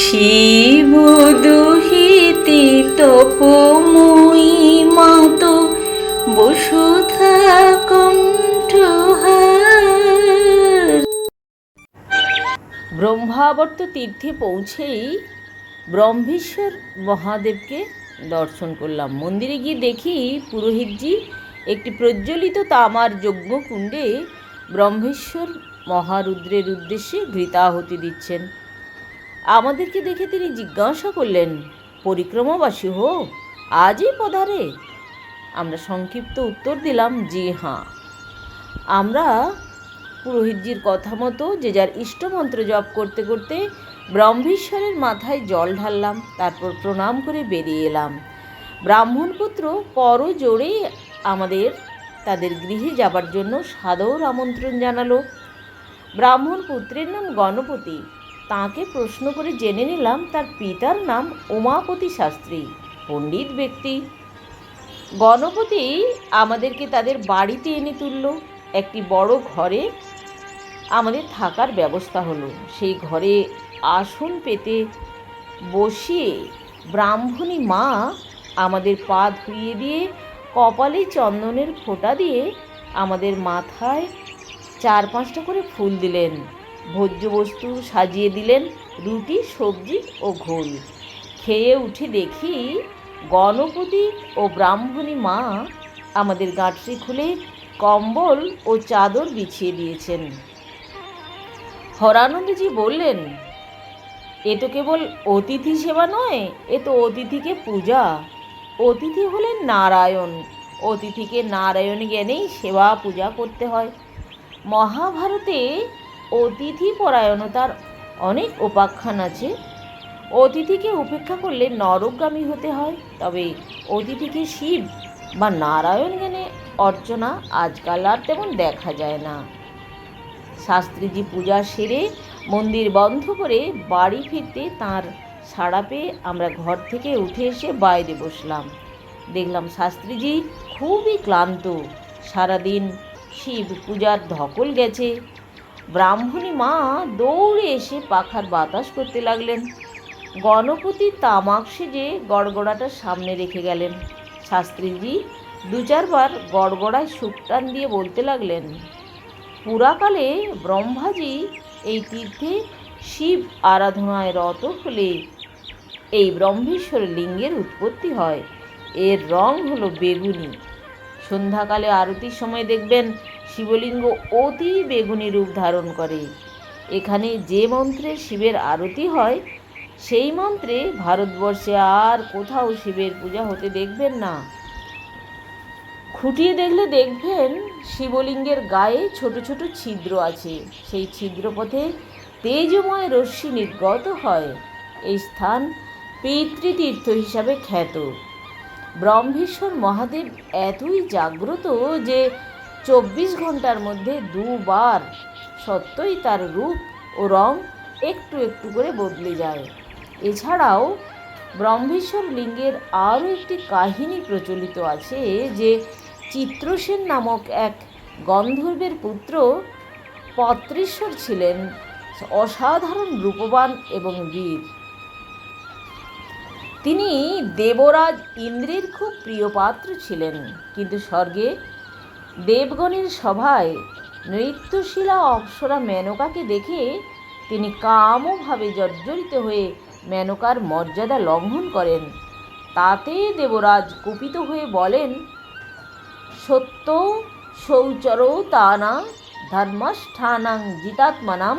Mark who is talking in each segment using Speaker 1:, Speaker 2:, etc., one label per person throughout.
Speaker 1: শিব দুহিতে তপময়ী মাত, বসুধা কণ্ঠহার। ব্রহ্মাবর্ত তীর্থে পৌঁছেই ব্রহ্মেশ্বর মহাদেবকে দর্শন করলাম। মন্দিরে গিয়ে দেখি পুরোহিতজি একটি প্রজ্বলিত তামার যজ্ঞকুণ্ডে ব্রহ্মেশ্বর মহারুদ্রের উদ্দেশ্যে ঘৃতাহুতি দিচ্ছেন। আমাদেরকে দেখে তিনি জিজ্ঞাসা করলেন, পরিক্রমাবাসী হো, আজই পধারে? আমরা সংক্ষিপ্ত উত্তর দিলাম, জি হাঁ। আমরা পুরোহিতজির কথা মতো যে যার ইষ্টমন্ত্র জপ করতে করতে ব্রহ্মেশ্বরের মাথায় জল ঢাললাম, তারপর প্রণাম করে বেরিয়ে এলাম। ব্রাহ্মণপুত্র কর জোরে আমাদের, তাদের গৃহে যাবার জন্য সাদর আমন্ত্রণ জানালো। ব্রাহ্মণ পুত্রের নাম গণপতি। তাকে প্রশ্ন করে জেনে নিলাম তার পিতার নাম উমাপতি শাস্ত্রী, পণ্ডিত ব্যক্তি। গণপতি আমাদেরকে তাদের বাড়িতে এনে তুলল, একটি বড় ঘরে আমাদের থাকার ব্যবস্থা হলো। সেই ঘরে আসন পেতে বসিয়ে ব্রাহ্মণী মা আমাদের পা ধুইয়ে দিয়ে কপালে চন্দনের ফোঁটা দিয়ে আমাদের মাথায় চার পাঁচটা করে ফুল দিলেন। ভোজ্য বস্তু সাজিয়ে দিলেন রুটি, সবজি ও ঘোল। খেয়ে উঠে দেখি গণপতি ও ব্রাহ্মণী মা আমাদের গাঁটরি খুলে কম্বল ও চাদর বিছিয়ে দিয়েছেন। হরানন্দজি বললেন, এ তো কেবল অতিথি সেবা নয়, এ তো অতিথিকে পূজা। অতিথি হলেন নারায়ণ। অতিথিকে নারায়ণ জ্ঞানেই সেবা পূজা করতে হয়। মহাভারতে অতিথি পরায়ণতার অনেক উপাখ্যান আছে। অতিথিকে উপেক্ষা করলে নরকগামী হতে হয়, তবে অতিথিকে শিব বা নারায়ণ জ্ঞানে অর্চনা আজকাল আর তেমন দেখা যায় না। শাস্ত্রীজি পূজা সেরে মন্দির বন্ধ করে বাড়ি ফিরতে তার সাড়া পেয়ে আমরা ঘর থেকে উঠে এসে বাইরে বসলাম। দেখলাম শাস্ত্রীজি খুবই ক্লান্ত। সারাদিন শিব পূজার ধকল গেছে। ব্রাহ্মণী মা দৌড়ে এসে পাখার বাতাস করতে লাগলেন। গণপতি তামাক সেজে গড়গড়াটা সামনে রেখে গেলেন। শাস্ত্রীজি দু চারবার গড়গড়ায় সুকটান দিয়ে বলতে লাগলেন, পুরাকালে ব্রহ্মাজি এই তীর্থে শিব আরাধনায় রত হলে এই ব্রহ্মেশ্বর লিঙ্গের উৎপত্তি হয়। এর রং হলো বেগুনি। সন্ধ্যাকালে আরতির সময় দেখবেন শিবলিঙ্গ অতি বেগুনি রূপ ধারণ করে। এখানে যে মন্ত্রে শিবের আরতি হয়, সেই মন্ত্রে ভারতবর্ষে আর কোথাও শিবের পূজা হতে দেখবেন না। খুঁটিয়ে দেখলে দেখবেন শিবলিঙ্গের গায়ে ছোট ছোট ছিদ্র আছে। সেই ছিদ্রপথে তেজময় রশ্মি নির্গত হয়। এই স্থান পিতৃতীর্থ হিসাবে খ্যাত। ব্রহ্মেশ্বর মহাদেব এতই জাগ্রত যে চব্বিশ ঘণ্টার মধ্যে দুবার সত্যই তার রূপ ও রং একটু একটু করে বদলে যায়। এছাড়াও ব্রহ্মেশ্বর লিঙ্গের আরও একটি কাহিনী প্রচলিত আছে যে চিত্রসেন নামক এক গন্ধর্বের পুত্র পত্রেশ্বর ছিলেন অসাধারণ রূপবান এবং বীর। তিনি দেবরাজ ইন্দ্রের খুব প্রিয় পাত্র ছিলেন, কিন্তু স্বর্গে দেবগণের সভায় নৃত্যশীলা অপ্সরা মেনকাকে দেখে তিনি কামভাবে জর্জরিত হয়ে মেনকার মর্যাদা লঙ্ঘন করেন। তাতে দেবরাজ কুপিত হয়ে বলেন, সত্য শৌচরৌ তানা ধর্মষ্ঠানাং জিতাত্মনাম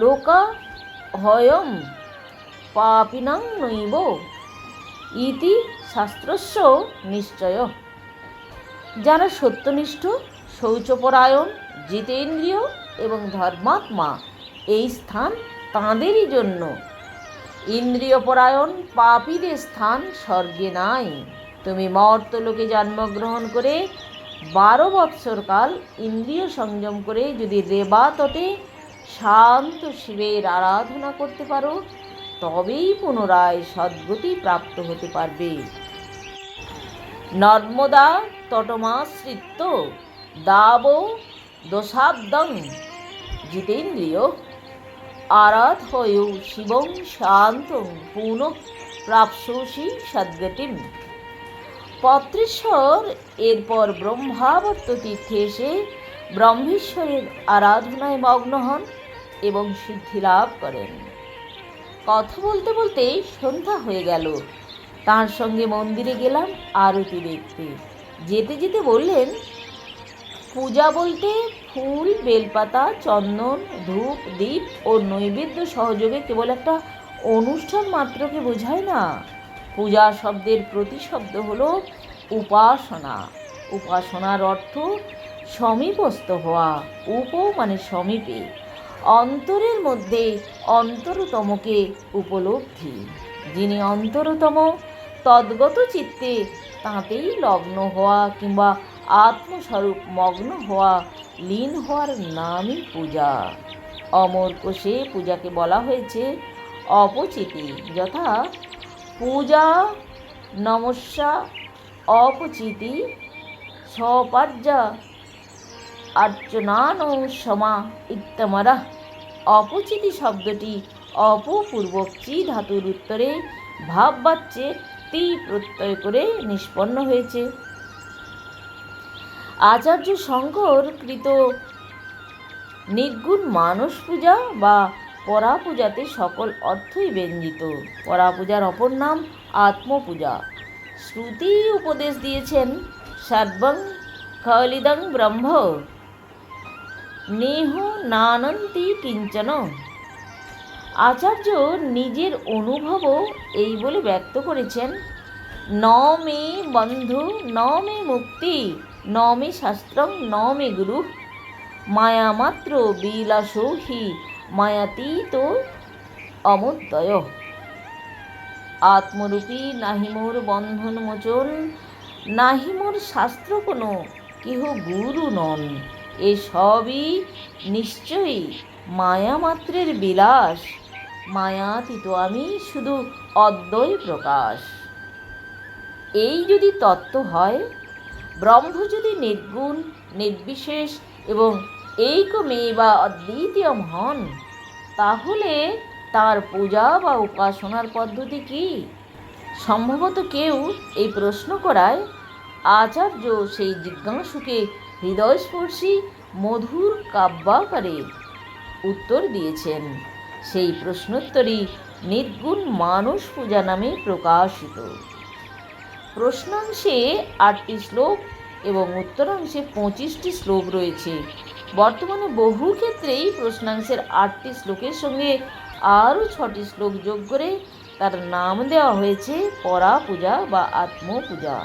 Speaker 1: লোকা হয়ম পাপিনাং নৈব। ইতি শাস্ত্রস্য নিশ্চয়। যারা সত্যনিষ্ঠ শৌচপরায়ণ, জিতেন্দ্রিয় এবং ধর্মাত্মা এই স্থান তাঁদেরই জন্য। ইন্দ্রিয়পরায়ণ পাপীদের স্থান স্বর্গে নাই। তুমি মর্তলোকে জন্মগ্রহণ করে বারো বৎসরকাল ইন্দ্রিয় সংযম করে যদি রেবা তটে শান্ত শিবের আরাধনা করতে পারো তবেই পুনরায় সদ্গতি প্রাপ্ত হতে পারবে। নর্মদা তটমাশ্রিত দাব দশাব্দং জিতেন্দ্রিয় আরাধয় শিবং শান্তং পুনঃ প্রাপসি সদ্গতিম। পত্রেশ্বর এরপর ব্রহ্মাবর্ত তীর্থে এসে ব্রহ্মেশ্বরের আরাধনায় মগ্ন হন এবং সিদ্ধি লাভ করেন। কথা বলতে বলতে সন্ধ্যা হয়ে গেল। তার সঙ্গে মন্দিরে গেলাম আরতি দেখতে। যেতে যেতে বললেন, পূজা বলতে ফুল, বেলপাতা, চন্দন, ধূপ, দীপ ও নৈবেদ্য সহযোগে কেবল একটা অনুষ্ঠান মাত্রকে বোঝায় না। পূজা শব্দের প্রতিশব্দ হলো উপাসনা। উপাসনার অর্থ সমীপস্থ হওয়া উপ মানে সমীপে। অন্তরের মধ্যে অন্তরতমকে উপলব্ধি। যিনি অন্তরতম, তদ্গত চিত্তে তাঁতেই লগ্ন হওয়া কিংবা আত্মস্বরূপ মগ্ন হওয়া লীন হওয়ার নামই পূজা। অমর কোষে পূজাকে বলা হয়েছে অপচিতি, যথা পূজা নমস্যা, অপচিতি, সপার্যা আর্চনান সমা ইত্যামারা। অপচিতি শব্দটি অপপূর্বক চি ধাতুর উত্তরে ভাব বাচ্চে তি প্রত্যয় করে নিষ্পন্ন হয়েছে। আচার্য শঙ্কর কৃত নির্গুণ মানস পূজা বা পরা পূজাতে সকল অর্থই ব্যঞ্জিত। পরা পূজার অপর নাম আত্মপূজা। শ্রুতি উপদেশ দিয়েছেন, সর্বং খলিদং ব্রহ্ম। নেহ নানন্তি কিঞ্চন। আচার্য নিজের অনুভবও এই বলে ব্যক্ত করেছেন, ন মে বন্ধু, ন মে মুক্তি, ন মে শাস্ত্রং, ন মে গুরু। মায়ামাত্র বিলাসৌ হি মায়াতীত অমুদয় আত্মরূপী নাহি মোর বন্ধন মোচন, নাহি মোর শাস্ত্র কোনো, কেহ গুরু নন। এ সবই নিশ্চয়ই মায়ামাত্রের বিলাস। মায়াতীত আমি শুধু অদ্বয় প্রকাশ। এই যদি তত্ত্ব হয়, ব্রহ্ম যদি নির্গুণ, নির্বিশেষ এবং এইকমেই বা অদ্বিতীয়ম হন, তাহলে তার পূজা বা উপাসনার পদ্ধতি কি? সম্ভবত কেউ এই প্রশ্ন করায় আচার্য সেই জিজ্ঞাসুকে হৃদয়স্পর্শী মধুর কাব্যাকারে উত্তর দিয়েছেন। সেই প্রশ্নোত্তরই নির্গুণ মানস পূজা নামে প্রকাশিত। প্রশ্নাংশে আটটি শ্লোক এবং উত্তরাংশে পঁচিশটি শ্লোক রয়েছে। বর্তমানে বহু ক্ষেত্রেই প্রশ্নাংশের আটটি শ্লোকের সঙ্গে আরও ছটি শ্লোক যোগ করে তার নাম দেওয়া হয়েছে পরা পূজা বা আত্মপূজা।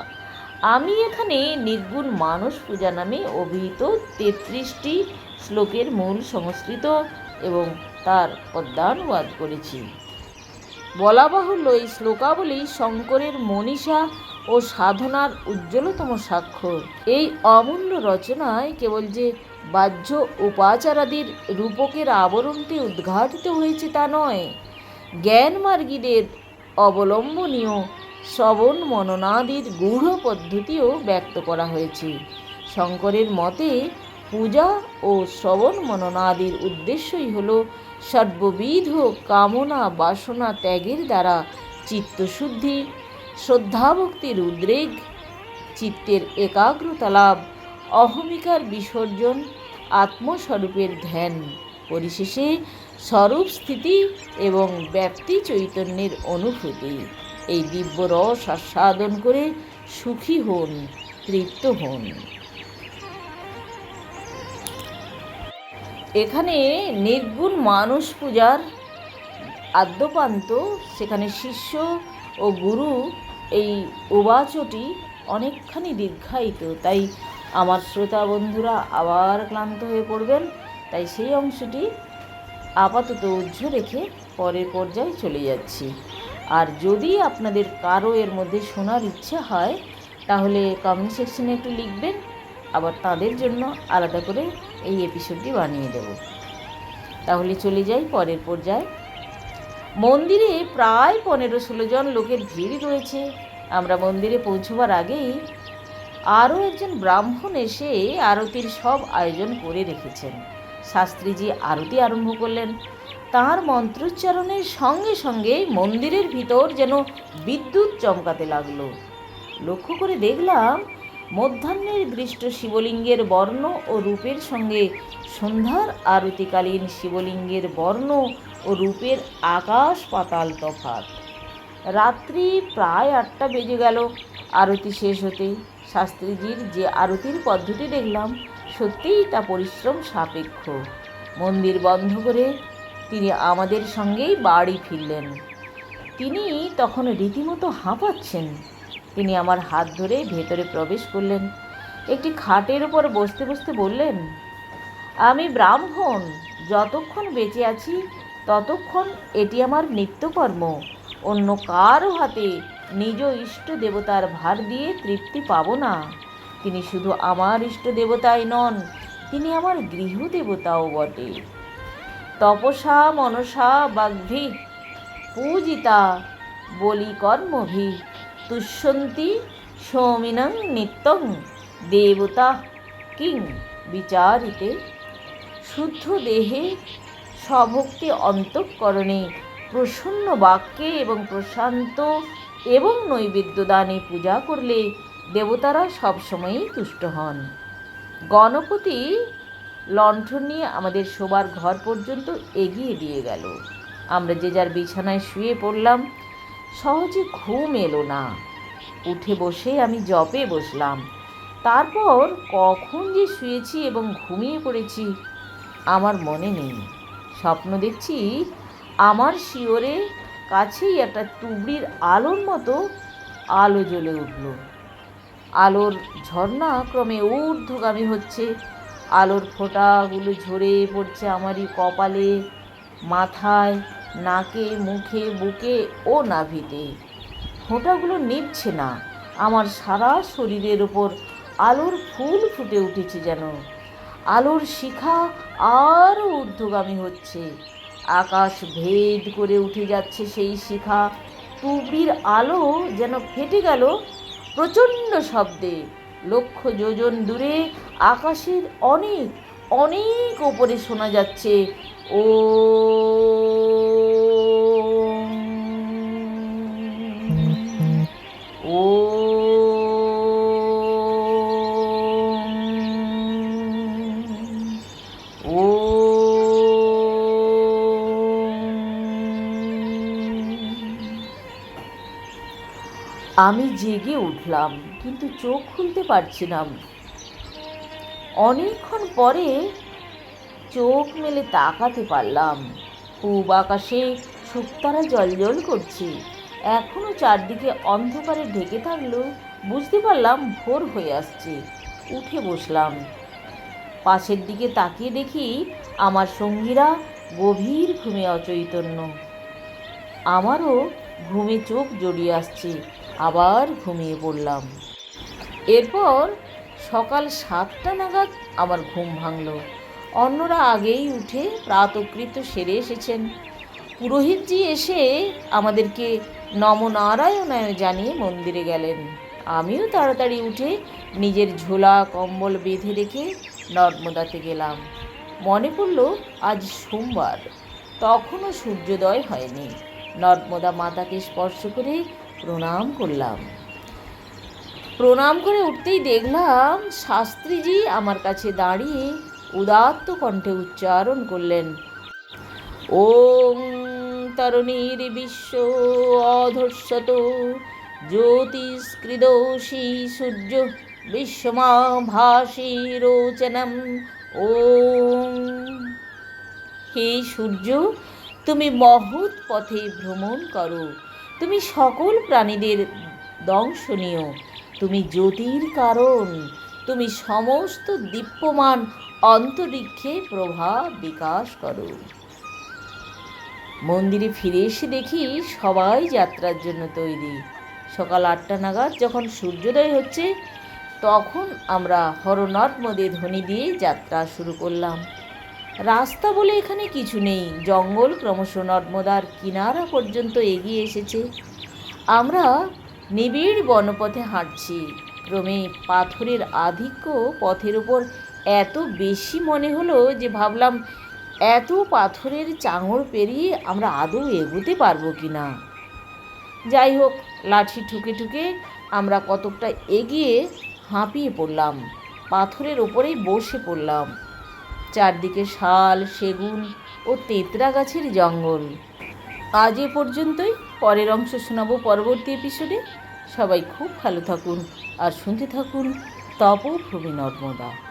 Speaker 1: আমি এখানে নির্গুণ মানস পূজা নামে অভিহিত তেত্রিশটি শ্লোকের মূল সংস্কৃত এবং তার পদ্মানুবাদ করেছি। বলা বাহুল্য এই শ্লোকাবলী শঙ্করের মনীষা ও সাধনার উজ্জ্বলতম স্বাক্ষর। এই অমূল্য রচনায় কেবল যে বাহ্য উপাচারাদির রূপকের আবরণটি উদ্ঘাটিত হয়েছে তা নয় জ্ঞান মার্গীদের অবলম্বনীয় শ্রবণ মননাদির গূঢ় পদ্ধতিও ব্যক্ত করা হয়েছে। শঙ্করের মতে, পূজা ও শ্রবণ মননাদির উদ্দেশ্যই হল সর্ববিধ কামনা বাসনা ত্যাগের দ্বারা চিত্তশুদ্ধি, শ্রদ্ধাভক্তির উদ্রেগ চিত্তের একাগ্রতা লাভ, অহমিকার বিসর্জন, আত্মস্বরূপের ধ্যান। পরিশেষে স্বরূপ স্থিতি এবং ব্যক্তি চৈতন্যের অনুভূতি। এই দিব্য রস আস্বাদন করে সুখী হন, তৃপ্ত হন। এখানে নির্গুণ মানস পূজার আদ্যপান্ত, সেখানে শিষ্য ও গুরু এই উবাচটি অনেকখানি দীর্ঘায়িত। তাই আমার শ্রোতা বন্ধুরা আবার ক্লান্ত হয়ে পড়বেন। তাই সেই অংশটি আপাতত উজ্জ্ব রেখে পরের পর্যায়ে চলে যাচ্ছি। আর যদি আপনাদের কারও এর মধ্যে শোনার ইচ্ছা হয়, তাহলে কমেন্ট সেকশনে একটু লিখবেন। আবার তাদের জন্য আলাদা করে এই এপিসোডটি বানিয়ে দেব। তাহলে চলে যাই পরের পর্যায়ে। মন্দিরে প্রায় পনেরো ষোলো জন লোকের ভিড় রয়েছে। আমরা মন্দিরে পৌঁছবার আগেই আরও একজন ব্রাহ্মণ এসে আরতির সব আয়োজন করে রেখেছেন। শাস্ত্রীজি আরতি আরম্ভ করলেন। তার মন্ত্রোচ্চারণের সঙ্গে সঙ্গে মন্দিরের ভিতর যেন বিদ্যুৎ চমকাতে লাগল। লক্ষ্য করে দেখলাম, মধ্যাহ্নের দৃষ্ট শিবলিঙ্গের বর্ণ ও রূপের সঙ্গে সন্ধ্যার আরতিকালীন শিবলিঙ্গের বর্ণ ও রূপের আকাশ পাতাল তফাত রাত্রি প্রায় আটটা বেজে গেল। আরতি শেষ হতে শাস্ত্রীজির যে আরতির পদ্ধতি দেখলাম, সত্যিই তা পরিশ্রম সাপেক্ষ। মন্দির বন্ধ করে তিনি আমাদের সঙ্গেই বাড়ি ফিরলেন। তিনি তখন রীতিমতো হাঁপাচ্ছেন। তিনি আমার হাত ধরে ভেতরে প্রবেশ করলেন। একটি খাটের উপর বসতে বসতে বললেন, আমি ব্রাহ্মণ, যতক্ষণ বেঁচে আছি, ততক্ষণ এটি আমার নিত্যকর্ম। অন্য কারও হাতে নিজ ইষ্ট দেবতার ভার দিয়ে তৃপ্তি পাব না। তিনি শুধু আমার ইষ্ট দেবতাই নন, তিনি আমার গৃহ দেবতাও বটে। তপসা, মনসা বাগ্ভি পূজিতা বলি কর্মভি তুষ্যন্তি, সৌমিনং নিত্যং, দেবতা, কিং, বিচারিতে, শুদ্ধ দেহে স্বভক্তি অন্তঃকরণে প্রসন্ন বাক্যে এবং প্রশান্ত এবং নৈবেদ্য দানে পূজা করলে দেবতারা সবসময়ই তুষ্ট হন। গণপতি লণ্ঠন নিয়ে আমাদের শোবার ঘর পর্যন্ত এগিয়ে দিয়ে গেল। আমরা যে যার বিছানায় শুয়ে পড়লাম, সহজে ঘুম এলো না। উঠে বসে আমি জপে বসলাম। তারপর কখন যে শুয়েছি এবং ঘুমিয়ে পড়েছি, আমার মনে নেই। স্বপ্ন দেখছি আমার শিওরে কাছেই একটা তুবড়ির আলোর মতো আলো জ্বলে উঠল। আলোর ঝর্ণা ক্রমে ঊর্ধ্বগামী হচ্ছে। আলোর ফোঁটাগুলো ঝরে পড়ছে আমারই কপালে, মাথায়, নাকে, মুখে, বুকে ও নাভিতে। ফোঁটাগুলো নিভছে না, আমার সারা শরীরের ওপর আলোর ফুল ফুটে উঠেছে যেন। আলোর শিখা আরও ঊর্ধ্বগামী হচ্ছে। আকাশ ভেদ করে উঠে যাচ্ছে সেই শিখা। তুবড়ির আলো যেন ফেটে গেল প্রচণ্ড শব্দে। লক্ষ যোজন দূরে আকাশের অনেক অনেক ওপরে শোনা যাচ্ছে ও আমি জেগে উঠলাম, কিন্তু চোখ খুলতে পারছিলাম। অনেকক্ষণ পরে চোখ মেলে তাকাতে পারলাম। পূব আকাশে শুকতারা জলজল করছে। এখনও চারদিকে অন্ধকারে ঢেকে থাকলেও বুঝতে পারলাম ভোর হয়ে আসছে। উঠে বসলাম। পাশের দিকে তাকিয়ে দেখি আমার সঙ্গীরা গভীর ঘুমে অচৈতন্য। আমারও ঘুমে চোখ জড়িয়ে আসছে। আবার ঘুমিয়ে পড়লাম। এরপর সকাল সাতটা নাগাদ আমার ঘুম ভাঙল। অন্যরা আগেই উঠে প্রাতকৃত সেরে এসেছেন। পুরোহিতজি এসে আমাদেরকে নমনারায়ণায় জানিয়ে মন্দিরে গেলেন। আমিও তাড়াতাড়ি উঠে নিজের ঝোলা কম্বল বেঁধে রেখে নর্মদাতে গেলাম। মনে পড়ল আজ সোমবার। তখনও সূর্যোদয় হয়নি। নর্মদা মাতাকে স্পর্শ করে প্রণাম করলাম। প্রণাম করে উঠতেই দেখলাম শাস্ত্রীজি আমার কাছে দাঁড়িয়ে উদাত্ত কণ্ঠে উচ্চারণ করলেন ওং তরুণীর বিশ্ব অধর্ষত জ্যোতিষ্কৃদোষী সূর্য বিশ্বমা ভাসী রোচনম ওং হে সূর্য, তুমি মহৎ পথে ভ্রমণ করো। তুমি সকল প্রাণীদের দংশনীয়। তুমি জ্যোতির কারণ। তুমি সমস্ত দীপ্যমান অন্তরিক্ষে প্রভাব বিকাশ করো। মন্দিরে ফিরে এসে দেখি সবাই যাত্রার জন্য তৈরি। সকাল আটটা নাগাদ যখন সূর্যোদয় হচ্ছে, তখন আমরা হরনর্মদে ধ্বনি দিয়ে যাত্রা শুরু করলাম। রাস্তা বলে এখানে কিছু নেই। জঙ্গল ক্রমশ নর্মদার কিনারা পর্যন্ত এগিয়ে এসেছে। আমরা নিবিড় বনপথে হাঁটছি। ক্রমে পাথরের আধিক্য পথের ওপর এত বেশি মনে হলো যে ভাবলাম, এত পাথরের চাঙড় পেরিয়ে আমরা আদৌ এগোতে পারব কি না যাই হোক, লাঠি ঠুকে ঠুকে আমরা কতকটা এগিয়ে হাঁপিয়ে পড়লাম। পাথরের ওপরেই বসে পড়লাম। চারদিকে শাল, সেগুন ও তেতরা গাছের জঙ্গল। আজ এ পর্যন্তই। পরের অংশ শোনাবো পরবর্তী এপিসোডে সবাই খুব ভালো থাকুন আর শুনতে থাকুন তপ ভূমি নর্মদা।